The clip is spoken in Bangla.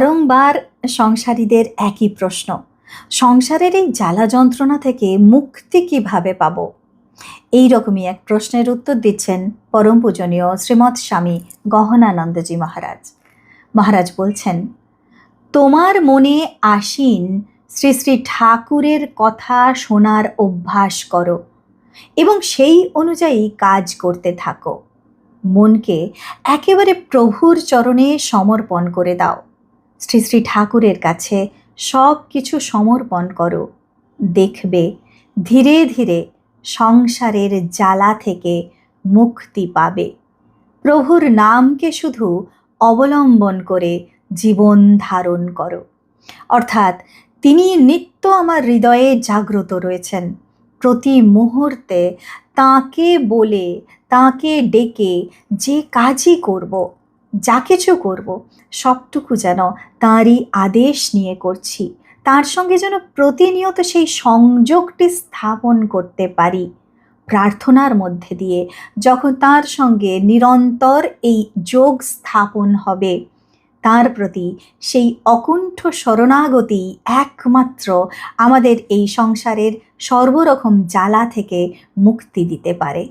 বারংবার সংসারীদের একই প্রশ্ন। সংসারের এই জ্বালা যন্ত্রণা থেকে মুক্তি কীভাবে পাব? এই রকমই এক প্রশ্নের উত্তর দিচ্ছেন পরম পূজনীয় শ্রীমৎ স্বামী গহনানন্দজি মহারাজ। মহারাজ বলছেন, তোমার মনে আসীন শ্রী শ্রী ঠাকুরের কথা শোনার অভ্যাস করো এবং সেই অনুযায়ী কাজ করতে থাকো। মনকে একেবারে প্রভুর চরণে সমর্পণ করে দাও। শ্রী শ্রী ঠাকুরের কাছে সব কিছু সমর্পণ করো। দেখবে, ধীরে ধীরে সংসারের জ্বালা থেকে মুক্তি পাবে। প্রভুর নামকে শুধু অবলম্বন করে জীবন ধারণ করো। অর্থাৎ তিনি নিত্য আমার হৃদয়ে জাগ্রত রয়েছেন। প্রতি মুহূর্তে তাকে বলে, তাকে ডেকে যে কাজই করব যা কিছু করব, সবটুকু যেন তাঁরই আদেশ নিয়ে করছি। তার সঙ্গে যেন প্রতিনিয়ত সেই সংযোগটি স্থাপন করতে পারি। প্রার্থনার মধ্যে দিয়ে যখন তার সঙ্গে নিরন্তর এই যোগ স্থাপন হবে, তার প্রতি সেই অকুণ্ঠ শরণাগতি একমাত্র আমাদের এই সংসারের সর্বরকম জ্বালা থেকে মুক্তি দিতে পারে।